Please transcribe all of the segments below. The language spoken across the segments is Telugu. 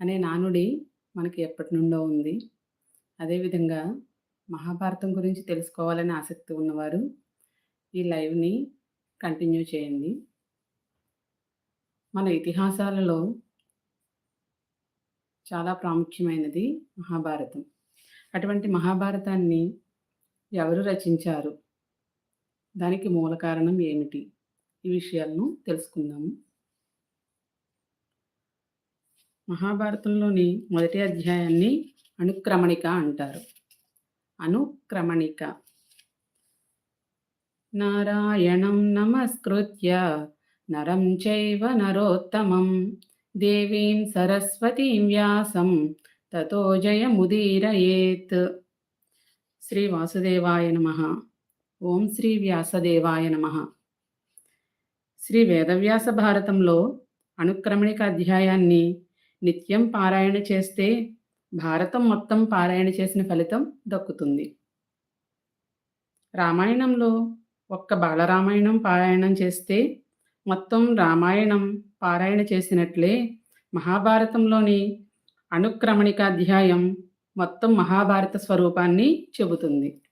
అనే నానుడి మనకి ఎప్పటి నుండో ఉంది. అదేవిధంగా మహాభారతం గురించి తెలుసుకోవాలని ఆసక్తి ఉన్నవారు ఈ లైవ్‌ని కంటిన్యూ చేయండి. మన ఇతిహాసాలలో చాలా ప్రాముఖ్యమైనది మహాభారతం. అటువంటి మహాభారతాన్ని ఎవరు రచించారు? దానికి మూల కారణం ఏమిటి? ఈ విషయాలను తెలుసుకుందాము. మహాభారతంలోని మొదటి అధ్యాయాన్ని అనుక్రమణిక అంటారు. అనుక్రమణిక. నారాయణం నమస్కృత్య నరం చైవ నరోత్తమం దేవీం సరస్వతీం వ్యాసం తతో జయముదీరయేత్. శ్రీ వాసుదేవాయ నమ ఓం శ్రీ వ్యాసదేవాయ నమః. శ్రీ వేదవ్యాస భారతంలో అనుక్రమణిక అధ్యాయాన్ని నిత్యం పారాయణ చేస్తే భారతం మొత్తం పారాయణ చేసిన ఫలితం దక్కుతుంది. రామాయణంలో ఒక్క బాలరామాయణం పారాయణం చేస్తే మొత్తం రామాయణం పారాయణ చేసినట్లే మహాభారతంలోని అనుక్రమణిక అధ్యాయం మొత్తం మహాభారత స్వరూపాన్ని చెబుతుంది.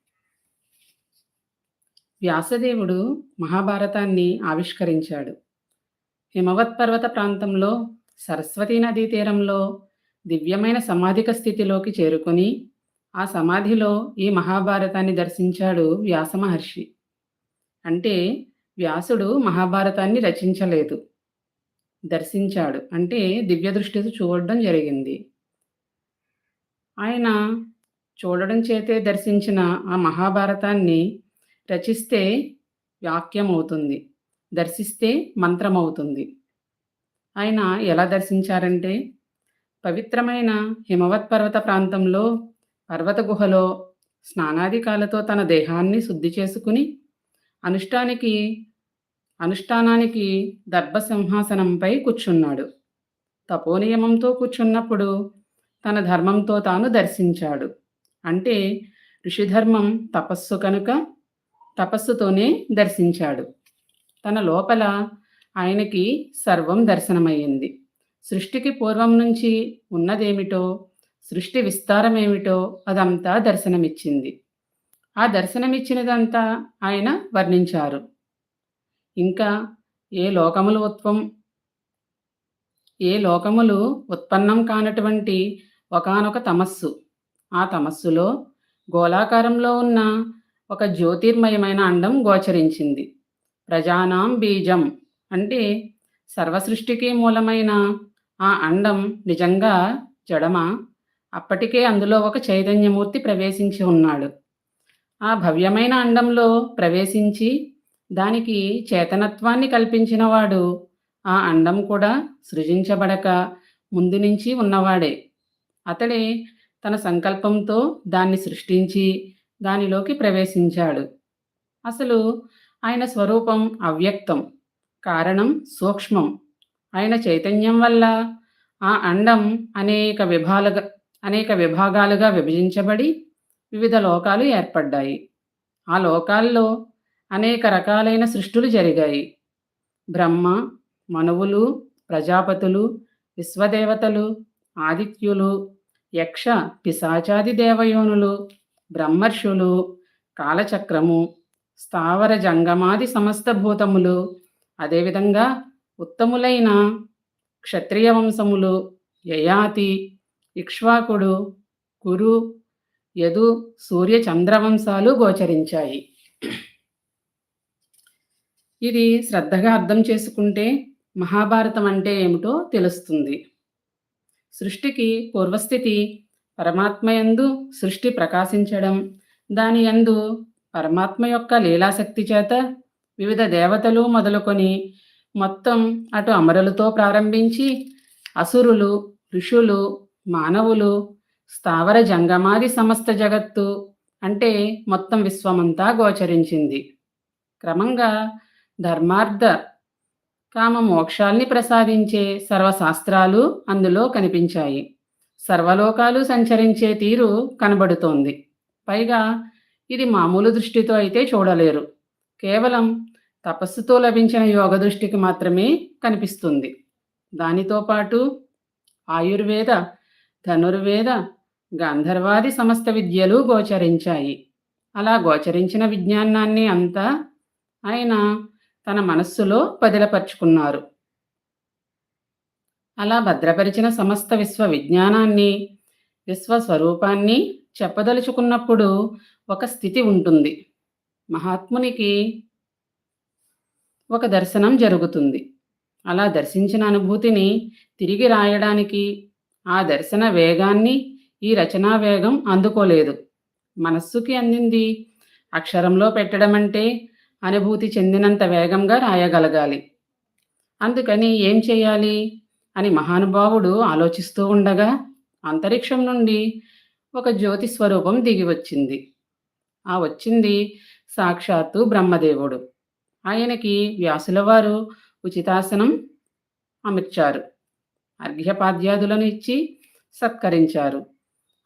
వ్యాసదేవుడు మహాభారతాన్ని ఆవిష్కరించాడు. హిమవత్ పర్వత ప్రాంతంలో సరస్వతీ నదీ తీరంలో దివ్యమైన సమాధిక స్థితిలోకి చేరుకొని ఆ సమాధిలో ఈ మహాభారతాన్ని దర్శించాడు వ్యాస మహర్షి. అంటే వ్యాసుడు మహాభారతాన్ని రచించలేదు. దర్శించాడు. అంటే దివ్య దృష్టితో చూడడం జరిగింది. ఆయన చూడడం చేతే దర్శించిన ఆ మహాభారతాన్ని రచిస్తే వాక్యం అవుతుంది దర్శిస్తే మంత్రమవుతుంది. ఆయన ఎలా దర్శించారంటే పవిత్రమైన హిమవత్ పర్వత ప్రాంతంలో పర్వత గుహలో స్నానాదికాలతో తన దేహాన్ని శుద్ధి చేసుకుని అనుష్ఠానికి అనుష్ఠానానికి దర్భసింహాసనంపై కూర్చున్నాడు. తపోనియమంతో కూర్చున్నప్పుడు తన ధర్మంతో తాను దర్శించాడు. అంటే ఋషిధర్మం తపస్సు కనుక తపస్సుతోనే దర్శించాడు. తన లోపల ఆయనకి సర్వం దర్శనమయ్యింది. సృష్టికి పూర్వం నుంచి ఉన్నదేమిటో, సృష్టి విస్తారమేమిటో అదంతా దర్శనమిచ్చింది. ఆ దర్శనమిచ్చినదంతా ఆయన వర్ణించారు. ఇంకా ఏ లోకములు ఉత్వం ఏ లోకములు ఉత్పన్నం కానటువంటి ఒకానొక తమస్సు. ఆ తమస్సులో గోళాకారంలో ఉన్న ఒక జ్యోతిర్మయమైన అండం గోచరించింది. ప్రజానాం బీజం అంటే సర్వసృష్టికి మూలమైన ఆ అండం నిజంగా జడమా? అప్పటికే అందులో ఒక చైతన్యమూర్తి ప్రవేశించి ఉన్నాడు. ఆ భవ్యమైన అండంలో ప్రవేశించి దానికి చేతనత్వాన్ని కల్పించినవాడు ఆ అండం కూడా సృజించబడక ముందు నుంచి ఉన్నవాడే. అతడే తన సంకల్పంతో దాన్ని సృష్టించి దానిలోకి ప్రవేశించాడు. అసలు ఆయన స్వరూపం అవ్యక్తం. కారణం సూక్ష్మం. ఆయన చైతన్యం వల్ల ఆ అండం అనేక విభాలుగా అనేక విభాగాలుగా విభజించబడి వివిధ లోకాలు ఏర్పడ్డాయి. ఆ లోకాల్లో అనేక రకాలైన సృష్టులు జరిగాయి. బ్రహ్మ, మనువులు, ప్రజాపతులు, విశ్వదేవతలు, ఆదిత్యులు, యక్ష, పిశాచాది దేవయోనులు, బ్రహ్మర్షులు, కాలచక్రము, స్థావర జంగమాది సమస్త భూతములు, అదేవిధంగా ఉత్తములైన క్షత్రియ వంశములు, యయాతి, ఇక్ష్వాకుడు, కురు, యదు, సూర్య చంద్రవంశాలు గోచరించాయి. ఇది శ్రద్ధగా అర్థం చేసుకుంటే మహాభారతం అంటే ఏమిటో తెలుస్తుంది. సృష్టికి పూర్వస్థితి పరమాత్మయందు సృష్టి ప్రకాశించడం, దాని యందు పరమాత్మ యొక్క లీలాశక్తి చేత వివిధ దేవతలు మొదలుకొని మొత్తం అటు అమరులతో ప్రారంభించి అసురులు, ఋషులు, మానవులు, స్థావర జంగమాది సమస్త జగత్తు అంటే మొత్తం విశ్వమంతా గోచరించింది. క్రమంగా ధర్మార్థ కామ మోక్షాల్ని ప్రసాదించే సర్వశాస్త్రాలు అందులో కనిపించాయి. సర్వలోకాలు సంచరించే తీరు కనబడుతోంది. పైగా ఇది మామూలు దృష్టితో అయితే చూడలేరు. కేవలం తపస్సుతో లభించిన యోగ దృష్టికి మాత్రమే కనిపిస్తుంది. దానితో పాటు ఆయుర్వేద ధనుర్వేద గంధర్వాది సమస్త విద్యలు గోచరించాయి. అలా గోచరించిన విజ్ఞానాన్ని అంతా ఆయన తన మనస్సులో పదిలపరుచుకున్నారు. అలా భద్రపరిచిన సమస్త విశ్వ విజ్ఞానాన్ని విశ్వస్వరూపాన్ని చెప్పదలుచుకున్నప్పుడు ఒక స్థితి ఉంటుంది. మహాత్మునికి ఒక దర్శనం జరుగుతుంది. అలా దర్శించిన అనుభూతిని తిరిగి రాయడానికి ఆ దర్శన వేగాన్ని ఈ రచనా వేగం అందుకోలేదు. మనస్సుకి అందింది. అక్షరంలో పెట్టడం అంటే అనుభూతి చెందినంత వేగంగా రాయగలగాలి. అందుకని ఏం చేయాలి? అని మహానుభావుడు ఆలోచిస్తూ ఉండగా అంతరిక్షం నుండి ఒక జ్యోతి స్వరూపం దిగి వచ్చింది. ఆ వచ్చింది సాక్షాత్తు బ్రహ్మదేవుడు. ఆయనకి వ్యాసుల వారు ఉచితాసనం అమర్చారు. అర్ఘ్యపాద్యాదులను ఇచ్చి సత్కరించారు.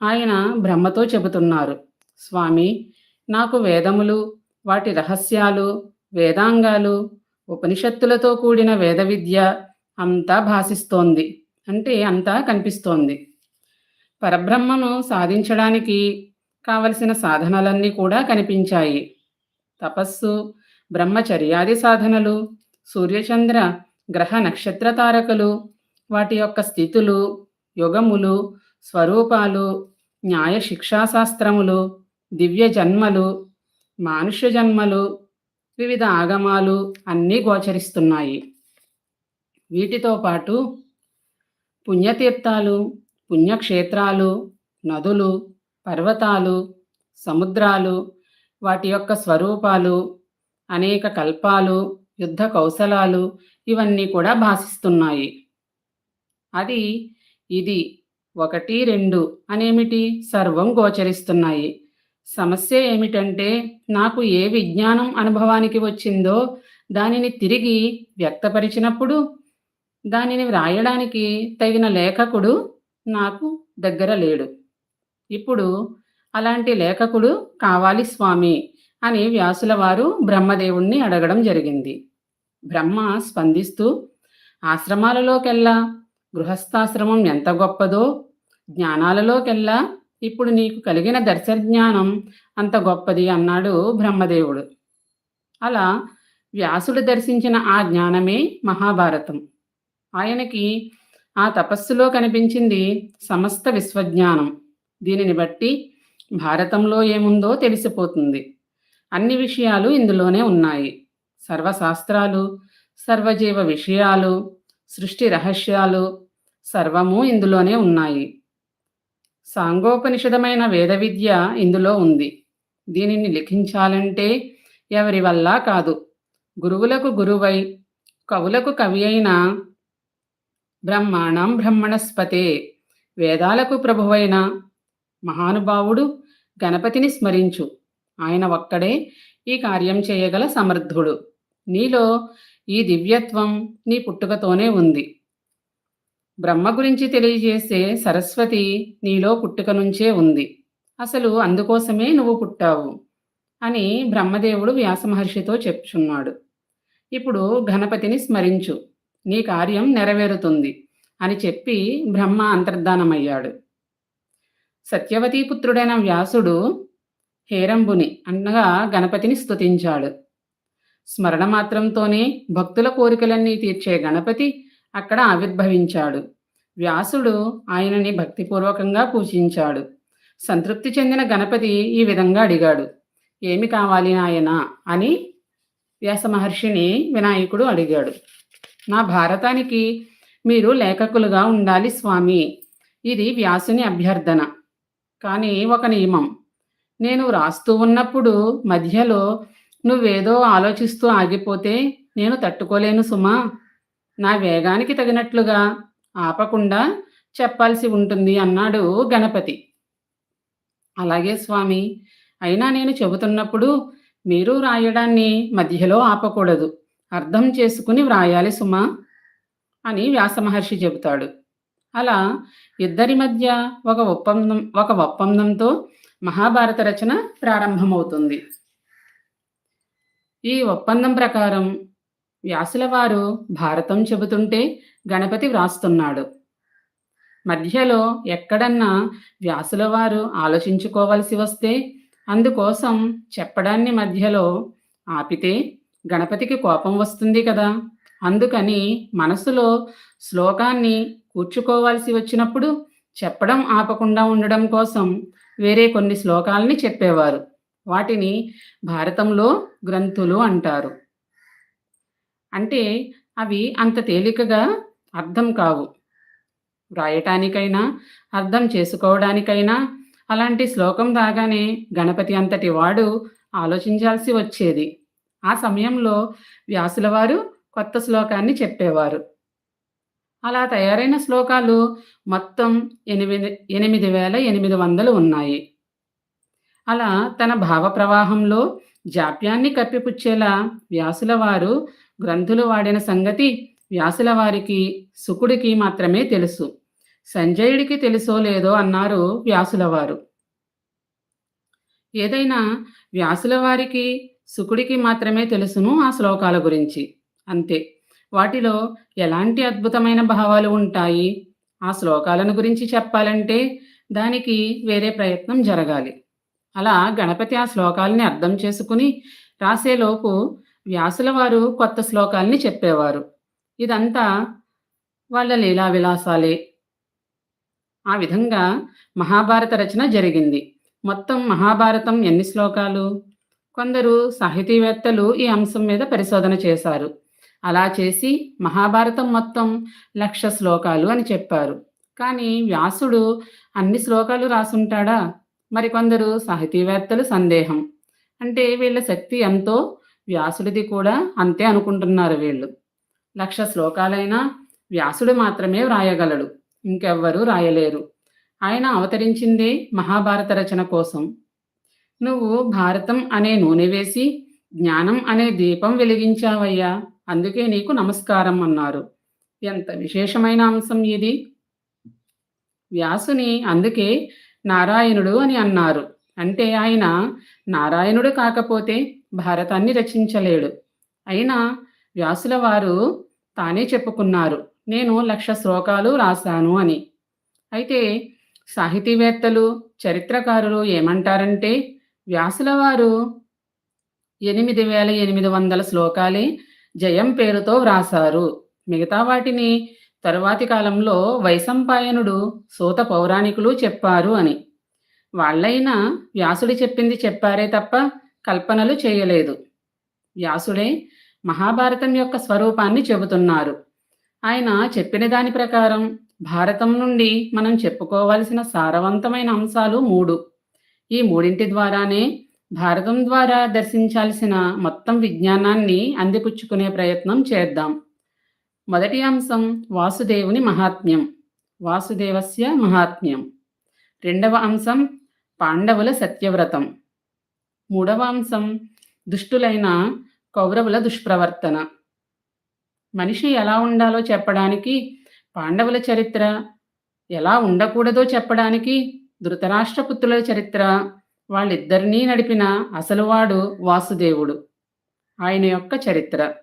ఆయన బ్రహ్మతో చెబుతున్నారు స్వామి నాకు వేదములు వాటి రహస్యాలు వేదాంగాలు ఉపనిషత్తులతో కూడిన వేద విద్య అంతా భాసిస్తోంది. అంటే అంతా కనిపిస్తోంది. పరబ్రహ్మను సాధించడానికి కావలసిన సాధనలన్నీ కూడా కనిపించాయి. తపస్సు బ్రహ్మచర్యాది సాధనలు సూర్యచంద్ర గ్రహ నక్షత్ర తారకలు వాటి యొక్క స్థితులు యుగములు స్వరూపాలు న్యాయ శిక్షాశాస్త్రములు దివ్య జన్మలు మానుష్య జన్మలు వివిధ ఆగమాలు అన్నీ గోచరిస్తున్నాయి. వీటితో పాటు పుణ్యతీర్థాలు పుణ్యక్షేత్రాలు నదులు పర్వతాలు సముద్రాలు వాటి యొక్క స్వరూపాలు అనేక కల్పాలు యుద్ధ కౌశలాలు ఇవన్నీ కూడా భాషిస్తున్నాయి. అది ఇది ఒకటి రెండు అనేమిటి సర్వం గోచరిస్తున్నాయి. సమస్య ఏమిటంటే నాకు ఏ విజ్ఞానం అనుభవానికి వచ్చిందో దానిని తిరిగి వ్యక్తపరిచినప్పుడు దానిని వ్రాయడానికి తగిన లేఖకుడు నాకు దగ్గర లేడు. ఇప్పుడు అలాంటి లేఖకుడు కావాలి స్వామి అని వ్యాసుల వారు బ్రహ్మదేవుణ్ణి అడగడం జరిగింది. బ్రహ్మ స్పందిస్తూ ఆశ్రమాలలోకెల్లా గృహస్థాశ్రమం ఎంత గొప్పదో జ్ఞానాలలోకెల్లా ఇప్పుడు నీకు కలిగిన దర్శజ్ఞానం అంత గొప్పది అన్నాడు బ్రహ్మదేవుడు. అలా వ్యాసుడు దర్శించిన ఆ జ్ఞానమే మహాభారతం. ఆయనకి ఆ తపస్సులో కనిపించింది సమస్త విశ్వజ్ఞానం. దీనిని బట్టి భారతంలో ఏముందో తెలిసిపోతుంది. అన్ని విషయాలు ఇందులోనే ఉన్నాయి. సర్వశాస్త్రాలు సర్వజీవ విషయాలు సృష్టి రహస్యాలు సర్వము ఇందులోనే ఉన్నాయి. సాంగోపనిషదమైన వేద విద్య ఇందులో ఉంది. దీనిని లిఖించాలంటే ఎవరి వల్ల కాదు. గురువులకు గురువై కవులకు కవి అయిన బ్రహ్మాణం బ్రహ్మణస్పతే వేదాలకు ప్రభువైన మహానుభావుడు గణపతిని స్మరించు. ఆయన ఒక్కడే ఈ కార్యం చేయగల సమర్థుడు. నీలో ఈ దివ్యత్వం నీ పుట్టుకతోనే ఉంది. బ్రహ్మ గురించి తెలియజేసే సరస్వతి నీలో పుట్టుక నుంచే ఉంది. అసలు అందుకోసమే నువ్వు పుట్టావు అని బ్రహ్మదేవుడు వ్యాసమహర్షితో చెప్పుచున్నాడు ఇప్పుడు గణపతిని స్మరించు. నీ కార్యం నెరవేరుతుంది అని చెప్పి బ్రహ్మ అంతర్ధానమయ్యాడు. సత్యవతీపుత్రుడైన వ్యాసుడు హేరంబుని అనగా గణపతిని స్తుతించాడు. స్మరణ మాత్రంతోనే భక్తుల కోరికలన్నీ తీర్చే గణపతి అక్కడ ఆవిర్భవించాడు. వ్యాసుడు ఆయనని భక్తిపూర్వకంగా పూజించాడు. సంతృప్తి చెందిన గణపతి ఈ విధంగా అడిగాడు. ఏమి కావాలి నాయన? అని వ్యాస మహర్షిని వినాయకుడు అడిగాడు. నా భారతానికి మీరు లేఖకులుగా ఉండాలి స్వామి. ఇది వ్యాసుని అభ్యర్థన. కానీ ఒక నియమం. నేను వ్రాస్తూ ఉన్నప్పుడు మధ్యలో నువ్వేదో ఆలోచిస్తూ ఆగిపోతే నేను తట్టుకోలేను సుమా. నా వేగానికి తగినట్లుగా ఆపకుండా చెప్పాల్సి ఉంటుంది అన్నాడు గణపతి. అలాగే స్వామి అయినా నేను చెబుతున్నప్పుడు మీరు వ్రాయడాన్ని మధ్యలో ఆపకూడదు. అర్థం చేసుకుని వ్రాయాలి సుమా అని వ్యాసమహర్షి చెబుతాడు. అలా ఇద్దరి మధ్య ఒక ఒప్పందం ఒక ఒప్పందంతో మహాభారత రచన ప్రారంభమవుతుంది. ఈ ఒప్పందం ప్రకారం వ్యాసుల వారు భారతం చెబుతుంటే గణపతి వ్రాస్తున్నాడు. మధ్యలో ఎక్కడన్నా వ్యాసుల వారు ఆలోచించుకోవలసి వస్తే అందుకోసం చెప్పడాన్ని మధ్యలో ఆపితే గణపతికి కోపం వస్తుంది కదా. అందుకని మనసులో శ్లోకాన్ని కూర్చుకోవాల్సి వచ్చినప్పుడు చెప్పడం ఆపకుండా ఉండడం కోసం వేరే కొన్ని శ్లోకాలని చెప్పేవారు. వాటిని భారతంలో గ్రంథులు అంటారు. అంటే అవి అంత తేలికగా అర్థం కావు. వ్రాయటానికైనా అర్థం చేసుకోవడానికైనా అలాంటి శ్లోకం రాగానే గణపతి అంతటి వాడు ఆలోచించాల్సి వచ్చేది. ఆ సమయంలో వ్యాసుల వారు కొత్త శ్లోకాన్ని చెప్పేవారు. అలా తయారైన శ్లోకాలు మొత్తం ఎనిమిది ఎనిమిది వేల ఎనిమిది వందలు ఉన్నాయి. అలా తన భావ ప్రవాహంలో జాప్యాన్ని కప్పిపుచ్చేలా వ్యాసుల వారు గ్రంథులు వాడిన సంగతి వ్యాసుల వారికి సుకుడికి మాత్రమే తెలుసు. సంజయుడికి తెలుసో లేదో అన్నారు వ్యాసుల వారు. ఏదైనా వ్యాసుల వారికి సుకుడికి మాత్రమే తెలుసును ఆ శ్లోకాల గురించి. అంతే. వాటిలో ఎలాంటి అద్భుతమైన భావాలు ఉంటాయి? ఆ శ్లోకాలను గురించి చెప్పాలంటే దానికి వేరే ప్రయత్నం జరగాలి. అలా గణపతి ఆ శ్లోకాలని అర్థం చేసుకుని రాసేలోపు వ్యాసుల వారు కొత్త శ్లోకాల్ని చెప్పేవారు. ఇదంతా వాళ్ళ లీలా విలాసాలే ఆ విధంగా మహాభారత రచన జరిగింది. మొత్తం మహాభారతం ఎన్ని శ్లోకాలు? కొందరు సాహితీవేత్తలు ఈ అంశం మీద పరిశోధన చేశారు. అలా చేసి మహాభారతం మొత్తం లక్ష శ్లోకాలు అని చెప్పారు. కానీ వ్యాసుడు అన్ని శ్లోకాలు రాసుంటాడా? మరికొందరు సాహితీవేత్తలు సందేహం. అంటే వీళ్ళ శక్తి ఎంతో వ్యాసుడిది కూడా అంతే అనుకుంటున్నారు వీళ్ళు. లక్ష శ్లోకాలైనా వ్యాసుడు మాత్రమే వ్రాయగలడు. ఇంకెవ్వరూ రాయలేరు. ఆయన అవతరించిందే మహాభారత రచన కోసం. నువ్వు భారతం అనే నూనె వేసి జ్ఞానం అనే దీపం వెలిగించావయ్యా. అందుకే నీకు నమస్కారం అన్నారు. ఎంత విశేషమైన అంశం ఇది? వ్యాసుని అందుకే నారాయణుడు అని అన్నారు. అంటే ఆయన నారాయణుడు కాకపోతే భారతాన్ని రచించలేడు. అయినా వ్యాసుల వారు తానే చెప్పుకున్నారు. నేను లక్ష శ్లోకాలు రాశాను అని. అయితే సాహితీవేత్తలు చరిత్రకారులు ఏమంటారంటే వ్యాసుల వారు ఎనిమిది వేల ఎనిమిది వందల శ్లోకాలే జయం పేరుతో వ్రాసారు మిగతా వాటిని తరువాతి కాలంలో వైశంపాయనుడు సూత పౌరాణికులు చెప్పారు అని. వాళ్ళైనా వ్యాసుడి చెప్పింది చెప్పారే తప్ప కల్పనలు చేయలేదు. వ్యాసుడే మహాభారతం యొక్క స్వరూపాన్ని చెబుతున్నారు. ఆయన చెప్పిన దాని ప్రకారం భారతం నుండి మనం చెప్పుకోవాల్సిన సారవంతమైన అంశాలు మూడు. ఈ మూడింటి ద్వారానే భారతం ద్వారా దర్శించాల్సిన మొత్తం విజ్ఞానాన్ని అందిపుచ్చుకునే ప్రయత్నం చేద్దాం. మొదటి అంశం వాసుదేవుని మహాత్మ్యం. వాసుదేవస్య మహాత్మ్యం. రెండవ అంశం పాండవుల సత్యవ్రతం. మూడవ అంశం దుష్టులైన కౌరవుల దుష్ప్రవర్తన. మనిషి ఎలా ఉండాలో చెప్పడానికి పాండవుల చరిత్ర ఎలా ఉండకూడదో చెప్పడానికి ధృతరాష్ట్రపుత్రుల చరిత్ర వాళ్ళిద్దరినీ నడిపిన అసలువాడు వాసుదేవుడు. ఆయన యొక్క చరిత్ర.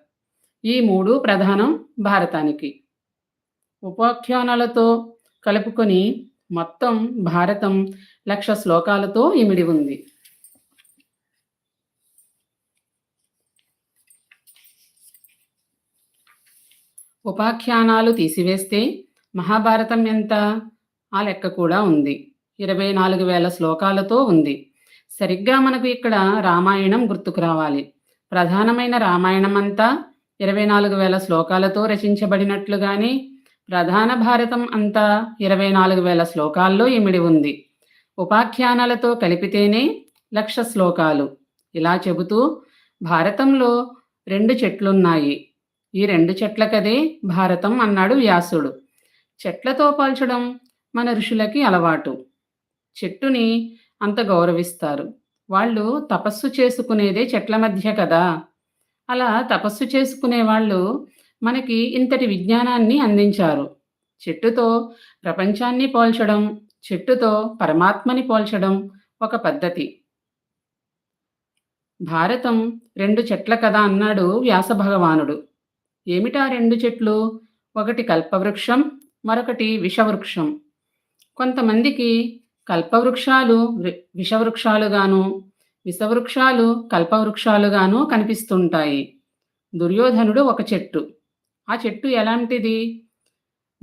ఈ మూడు ప్రధానం భారతానికి. ఉపాఖ్యానాలతో కలుపుకొని మొత్తం భారతం లక్ష శ్లోకాలతో ఇమిడి ఉంది. ఉపాఖ్యానాలు తీసివేస్తే మహాభారతం ఎంత? ఆ లెక్క కూడా ఉంది. ఇరవై నాలుగు వేల శ్లోకాలతో ఉంది. సరిగ్గా మనకు ఇక్కడ రామాయణం గుర్తుకు రావాలి. ప్రధానమైన రామాయణం అంతా ఇరవై నాలుగు వేల శ్లోకాలతో రచించబడినట్లుగానే ప్రధాన భారతం అంతా ఇరవై నాలుగు వేల శ్లోకాల్లో ఇమిడి ఉంది. ఉపాఖ్యానాలతో కలిపితేనే లక్ష శ్లోకాలు. ఇలా చెబుతూ భారతంలో రెండు చెట్లున్నాయి. ఈ రెండు చెట్లకదే భారతం అన్నాడు వ్యాసుడు. చెట్లతో పోల్చడం మన ఋషులకి అలవాటు. చెట్టుని అంత గౌరవిస్తారు. వాళ్ళు తపస్సు చేసుకునేదే చెట్ల మధ్య కదా. అలా తపస్సు చేసుకునే వాళ్ళు మనకి ఇంతటి విజ్ఞానాన్ని అందించారు. చెట్టుతో ప్రపంచాన్ని పోల్చడం చెట్టుతో పరమాత్మని పోల్చడం ఒక పద్ధతి. భారతం రెండు చెట్ల కదా అన్నాడు వ్యాస భగవానుడు. ఏమిటా రెండు చెట్లు? ఒకటి కల్పవృక్షం మరొకటి విషవృక్షం. కొంతమందికి కల్పవృక్షాలు విషవృక్షాలుగాను విషవృక్షాలు కల్పవృక్షాలుగాను కనిపిస్తుంటాయి. దుర్యోధనుడు ఒక చెట్టు. ఆ చెట్టు ఎలాంటిది?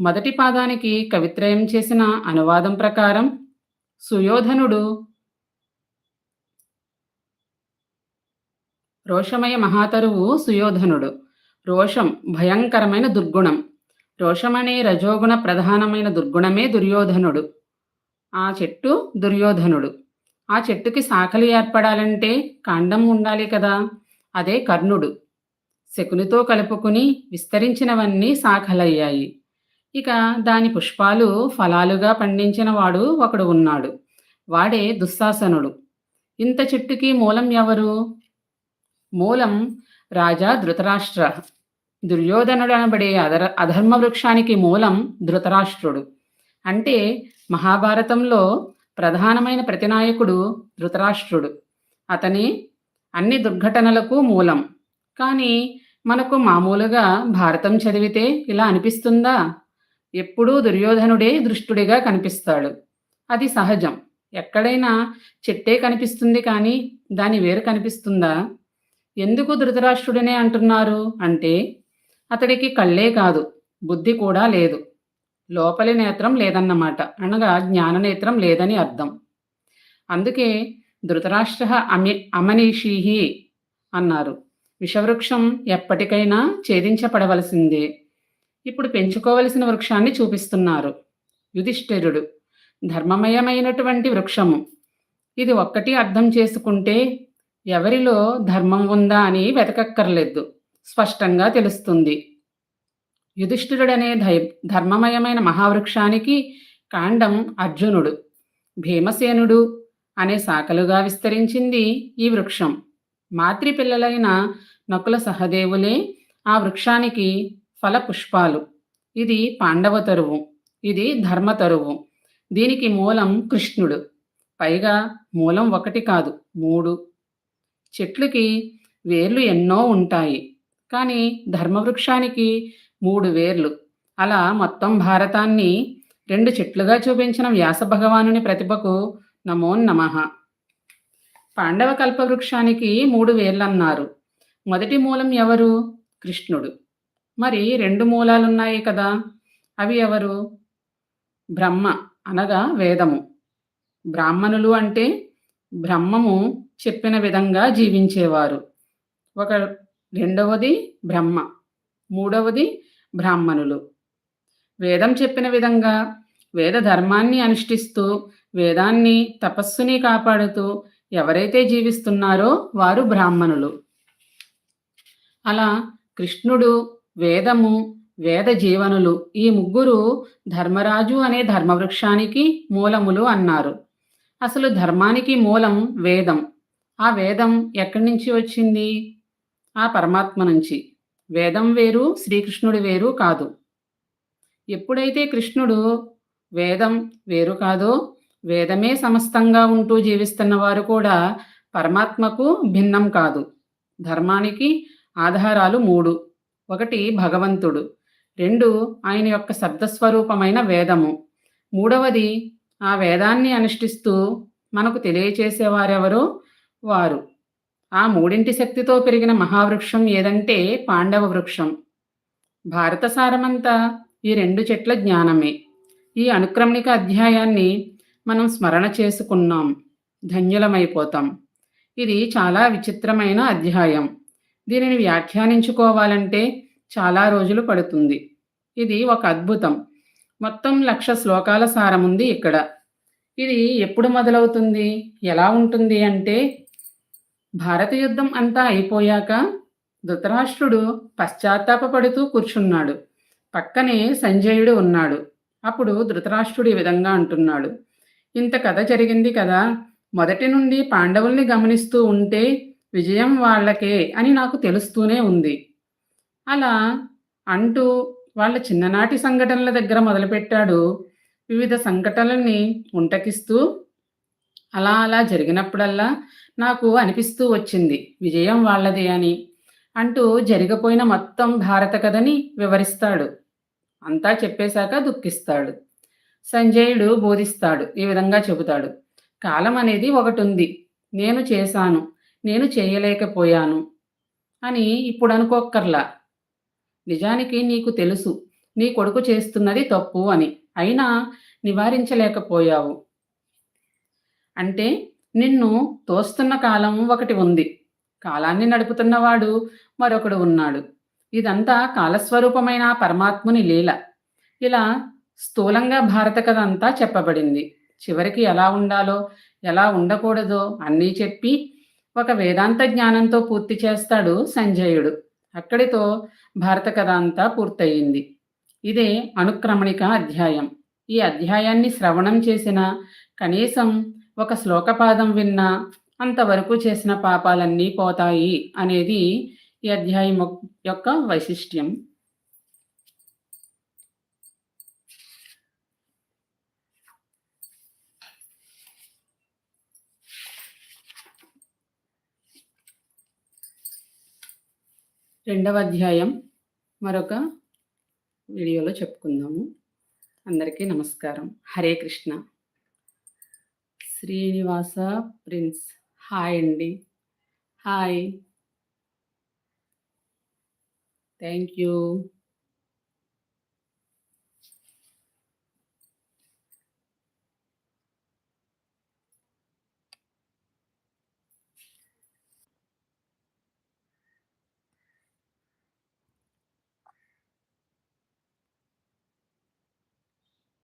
మొదటి పాదానికి కవిత్రయం చేసిన అనువాదం ప్రకారం సుయోధనుడు రోషమయ మహాతరువు సుయోధనుడు. రోషం భయంకరమైన దుర్గుణం. రోషమనే రజోగుణ ప్రధానమైన దుర్గుణమే దుర్యోధనుడు. ఆ చెట్టు దుర్యోధనుడు. ఆ చెట్టుకి శాఖలు ఏర్పడాలంటే కాండం ఉండాలి కదా. అదే కర్ణుడు. శకునితో కలుపుకుని విస్తరించినవన్నీ శాఖలయ్యాయి ఇక దాని పుష్పాలు ఫలాలుగా పండించిన వాడు ఒకడు ఉన్నాడు. వాడే దుశ్శాసనుడు. ఇంత చెట్టుకి మూలం ఎవరు? మూలం రాజా ధృతరాష్ట్ర. దుర్యోధనుడు అనబడే అధర్ అధర్మ వృక్షానికి మూలం ధృతరాష్ట్రుడు. అంటే మహాభారతంలో ప్రధానమైన ప్రతినాయకుడు ధృతరాష్ట్రుడు. అతని అన్ని దుర్ఘటనలకు మూలం. కానీ మనకు మామూలుగా భారతం చదివితే ఇలా అనిపిస్తుందా? ఎప్పుడూ దుర్యోధనుడే దృష్టుడిగా కనిపిస్తాడు. అది సహజం. ఎక్కడైనా చెట్టే కనిపిస్తుంది కానీ దాని వేరు కనిపిస్తుందా? ఎందుకు ధృతరాష్ట్రుడనే అంటున్నారు? అంటే అతడికి కళ్ళే కాదు బుద్ధి కూడా లేదు. లోపలి నేత్రం లేదన్నమాట. అనగా జ్ఞాననేత్రం లేదని అర్థం. అందుకే ధృతరాష్ట్ర అమి అమనీషీహి అన్నారు. విషవృక్షం ఎప్పటికైనా ఛేదించబడవలసిందే. ఇప్పుడు పెంచుకోవలసిన వృక్షాన్ని చూపిస్తున్నారు. యుధిష్ఠిరుడు ధర్మమయమైనటువంటి వృక్షము. ఇది ఒక్కటి అర్థం చేసుకుంటే ఎవరిలో ధర్మం ఉందా అని వెతకక్కర్లేదు. స్పష్టంగా తెలుస్తుంది. యుధిష్ఠిరుడనే ధై ధర్మమయమైన మహావృక్షానికి కాండం అర్జునుడు భీమసేనుడు అనే శాఖలుగా విస్తరించింది ఈ వృక్షం. మాతృపిల్లలైన నకుల సహదేవులే ఆ వృక్షానికి ఫలపుష్పాలు. ఇది పాండవ తరువు ఇది ధర్మ తరువు. దీనికి మూలం కృష్ణుడు. పైగా మూలం ఒకటి కాదు మూడు. చెట్లకి వేర్లు ఎన్నో ఉంటాయి కానీ ధర్మవృక్షానికి మూడు వేర్లు. అలా మొత్తం భారతాన్ని రెండు చెట్లుగా చూపించిన వ్యాస భగవానుని ప్రతిభకు నమో నమః. పాండవ కల్పవృక్షానికి మూడు వేర్లన్నారు. మొదటి మూలం ఎవరు? కృష్ణుడు. మరి రెండు మూలాలున్నాయి కదా. అవి ఎవరు? బ్రహ్మ అనగా వేదము. బ్రాహ్మణులు అంటే బ్రహ్మము చెప్పిన విధంగా జీవించేవారు. ఒక రెండవది బ్రహ్మ మూడవది బ్రాహ్మణులు. వేదం చెప్పిన విధంగా వేద ధర్మాన్ని అనుష్ఠిస్తూ వేదాన్ని తపస్సుని కాపాడుతూ ఎవరైతే జీవిస్తున్నారో వారు బ్రాహ్మణులు. అలా కృష్ణుడు వేదము వేద జీవనులు ఈ ముగ్గురు ధర్మరాజు అనే ధర్మవృక్షానికి మూలములు అన్నారు. అసలు ధర్మానికి మూలం వేదం. ఆ వేదం ఎక్కడి నుంచి వచ్చింది? ఆ పరమాత్మ నుంచి. వేదం వేరు శ్రీకృష్ణుడు వేరు కాదు. ఎప్పుడైతే కృష్ణుడు వేదం వేరు కాదో వేదమే సమస్తంగా ఉంటూ జీవిస్తున్న వారు కూడా పరమాత్మకు భిన్నం కాదు. ధర్మానికి ఆధారాలు మూడు. ఒకటి భగవంతుడు. రెండు ఆయన యొక్క శబ్దస్వరూపమైన వేదము. మూడవది ఆ వేదాన్ని అనుష్ఠిస్తూ మనకు తెలియచేసేవారెవరో? వారు. ఆ మూడింటి శక్తితో పెరిగిన మహావృక్షం ఏదంటే పాండవ వృక్షం. భారత సారమంతా ఈ రెండు చెట్ల జ్ఞానమే. ఈ అనుక్రమణిక అధ్యాయాన్ని మనం స్మరణ చేసుకున్నాం. ధన్యులమైపోతాం. ఇది చాలా విచిత్రమైన అధ్యాయం. దీనిని వ్యాఖ్యానించుకోవాలంటే చాలా రోజులు పడుతుంది. ఇది ఒక అద్భుతం. మొత్తం లక్ష శ్లోకాల సారముంది ఇక్కడ. ఇది ఎప్పుడు మొదలవుతుంది? ఎలా ఉంటుంది అంటే భారత యుద్ధం అంతా అయిపోయాక ధృతరాష్ట్రుడు పశ్చాత్తాపడుతూ కూర్చున్నాడు. పక్కనే సంజయుడు ఉన్నాడు. అప్పుడు ధృతరాష్ట్రుడు ఈ విధంగా అంటున్నాడు. ఇంత కథ జరిగింది కదా. మొదటి నుండి పాండవుల్ని గమనిస్తూ ఉంటే విజయం వాళ్ళకే అని నాకు తెలుస్తూనే ఉంది. అలా అంటూ వాళ్ళ చిన్ననాటి సంఘటనల దగ్గర మొదలుపెట్టాడు. వివిధ సంఘటనల్ని ఉంటకిస్తూ అలా అలా జరిగినప్పుడల్లా నాకు అనిపిస్తూ వచ్చింది విజయం వాళ్ళదే అని అంటూ జరిగిపోయిన మొత్తం భారత కథని వివరిస్తాడు అంతా చెప్పేశాక దుఃఖిస్తాడు సంజయుడు బోధిస్తాడు. ఈ విధంగా చెబుతాడు. కాలం అనేది ఒకటి ఉంది నేను చేశాను. నేను చేయలేకపోయాను. అని ఇప్పుడు అనుకోక్కర్లా నిజానికి నీకు తెలుసు. నీ కొడుకు చేస్తున్నది తప్పు అని. అయినా నివారించలేకపోయావు. అంటే నిన్ను తోస్తున్న కాలం ఒకటి ఉంది. కాలాన్ని నడుపుతున్నవాడు మరొకడు ఉన్నాడు. ఇదంతా కాలస్వరూపమైన పరమాత్ముని లీల. ఇలా స్థూలంగా భారత కథ అంతా చెప్పబడింది. చివరికి ఎలా ఉండాలో, ఎలా ఉండకూడదో అన్నీ చెప్పి ఒక వేదాంత జ్ఞానంతో పూర్తి చేస్తాడు సంజయుడు. అక్కడితో భారత కథ అంతా పూర్తయింది. ఇదే అనుక్రమణిక అధ్యాయం. ఈ అధ్యాయాన్ని శ్రవణం చేసిన కనీసం ఒక శ్లోకపాదం విన్నా అంతవరకు చేసిన పాపాలన్నీ పోతాయి అనేది ఈ అధ్యాయం యొక్క వైశిష్ట్యం. రెండవ అధ్యాయం మరొక వీడియోలో చెప్పుకుందాము. అందరికీ నమస్కారం. హరే కృష్ణ. శ్రీనివాస ప్రిన్స్ హాయ్ అండి. హాయ్. Thank you.